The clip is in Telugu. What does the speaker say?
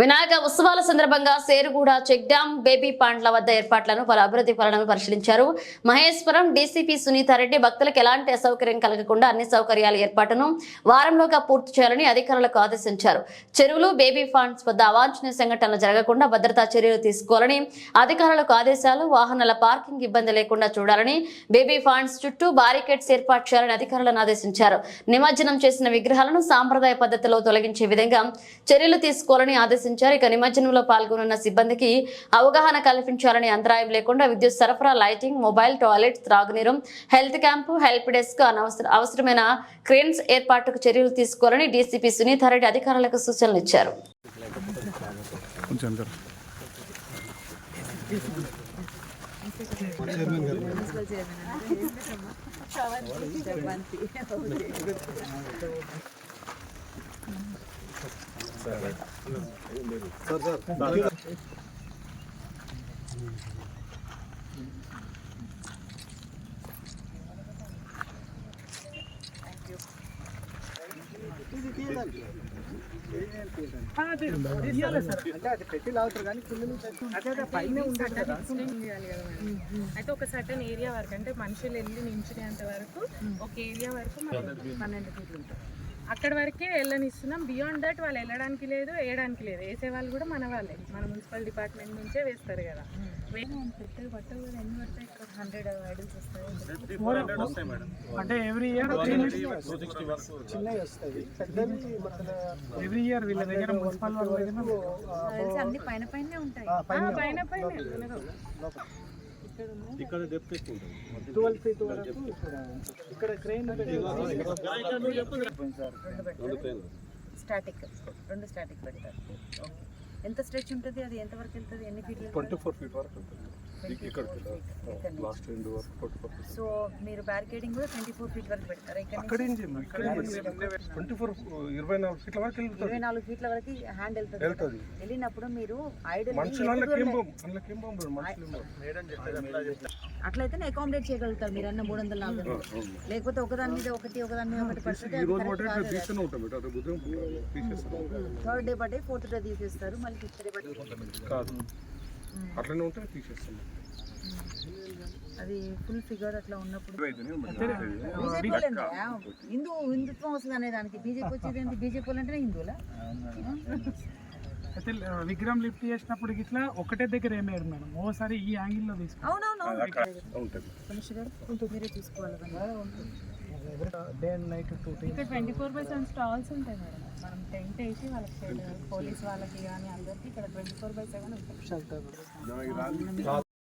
వినాయక ఉత్సవాల సందర్భంగా సేరుగూడ చెక్ డ్యాం బేబీ పాండ్ల వద్ద ఏర్పాట్లను పలు అభివృద్ధి పనులను పరిశీలించారు. మహేశ్వరం డీసీపీ సునీతారెడ్డి భక్తులకు ఎలాంటి అసౌకర్యం కలగకుండా అన్ని సౌకర్యాల ఏర్పాటును వారంలోగా పూర్తి చేయాలని అధికారులకు ఆదేశించారు. చెరువులు బేబీ ఫండ్స్ వద్ద అవాంఛనీయ సంఘటనలు జరగకుండా భద్రతా చర్యలు తీసుకోవాలని అధికారులకు ఆదేశాలు వాహనాల పార్కింగ్ ఇబ్బంది లేకుండా చూడాలని బేబీ ఫండ్స్ చుట్టూ బారికేడ్స్ ఏర్పాటు చేయాలని అధికారులను ఆదేశించారు. నిమజ్జనం చేసిన విగ్రహాలను సాంప్రదాయ పద్ధతిలో తొలగించే విధంగా చర్యలు తీసుకోవాలని ఆదేశించారు. ఇక నిమజ్జనంలో పాల్గొనున్న సిబ్బందికి అవగాహన కల్పించాలని అంతరాయం లేకుండా విద్యుత్ సరఫరా లైటింగ్ మొబైల్ టాయిలెట్ త్రాగునీరు హెల్త్ క్యాంపు హెల్ప్ డెస్క్ అవసరమైన క్రేన్స్ ఏర్పాటుకు చర్యలు తీసుకోవాలని డీసీపీ సునీతారెడ్డి అధికారులకు సూచనలు ఇచ్చారు. సరే అయితే ఒక సర్టన్ ఏరియా వరకు అంటే మనుషులు వెళ్ళి నించునేంత వరకు ఒక ఏరియా వరకు మనకి పన్నెండు ఫీట్లు ఉంటుంది అక్కడ వరకే వెళ్ళనిస్తున్నాం. బియాండ్ దట్ వాళ్ళు వెళ్ళడానికి లేదు వేయడానికి లేదు. వేసే వాళ్ళు కూడా మన వాళ్ళే. మన మున్సిపల్ డిపార్ట్మెంట్ నుంచే వేస్తారు కదా. పెద్దగా పట్టవు కదా ఎన్ని పడతాయి? ఇక్కడ హండ్రెడ్ ఐడల్స్ వస్తాయి. అంటే ఎవ్రీ ఇయర్ చిన్నవి వస్తాయి. పెద్దవి మన ఎవ్రీ ఇయర్ వీళ్ళ దగ్గర మున్సిపల్ వాళ్ళ దగ్గర అన్ని పైన పైన ఉంటాయి. పైన పైన ట్వెల్వ్ ఫీట్ వరకు ఇక్కడ క్రెయిన్ స్టాటిక్ రెండు స్టాటిక్ పెడతారు. ఎంత స్ట్రెచ్ ఉంటుంది? అది ఎంత వరకు వెళ్తుంది? ఎన్ని ఫీట్లు ట్వంటీ ఫోర్ ఫీట్ వరకు ఫీట్ సో మీరు బ్యారికేడింగ్ కూడా ట్వంటీ ఫోర్ ఫీట్ వరకు పెడతారు? ఇక్కడ ట్వంటీ ఫోర్ ఇరవై నాలుగు ఫీట్ల వరకు ఇరవై నాలుగు ఫీట్ల వరకు హ్యాండ్ వెళ్తుంది. వెళ్ళినప్పుడు మీరు ఐడల్ అట్లయితే అకామిడేట్ చేయగలుగుతారు మీరు అన్న మూడు వందల రెండు. లేకపోతే ఒకదాని మీద ఒకటి ఒకదాని మీద ఒకటి పడితే ఈ రోజు మాట ఇట్లా తీస్తూనే ఉంటాం. మేడం అదే బుద్ధం తీసేస్తాం. థర్డ్ డే బట్టే ఫోర్త్ డే తీసేస్తారు. కాదు. అట్లనే ఉంటే తీసేస్తాం. అది ఫుల్ ఫిగర్ అట్లా ఉన్నప్పుడు? హిందూ హిందుత్వం వస్తుంది అనే దానికి. బీజేపీ వచ్చేది ఏంటి బీజేపీ అంటేనే హిందువులా? అయితే విగ్రహం లిఫ్ట్ చేసినప్పుడు ఇట్లా ఒకటే దగ్గర ఏమేరు మేడం. ఓసారి ఈ యాంగిల్లో తీసుకో అవునవును ఉంటుంది. మనిషి గారు మీరే చూసుకోవాలి day and night two times ఇక్కడ twenty four by seven stalls ఉంటాయి మేడం. మనం టెంట్ వేసి వాళ్ళకి పోలీస్ వాళ్ళకి కానీ అందరికి ఇక్కడ ట్వంటీ ఫోర్ బై సెవెన్ ఉంటాయి షెల్టర్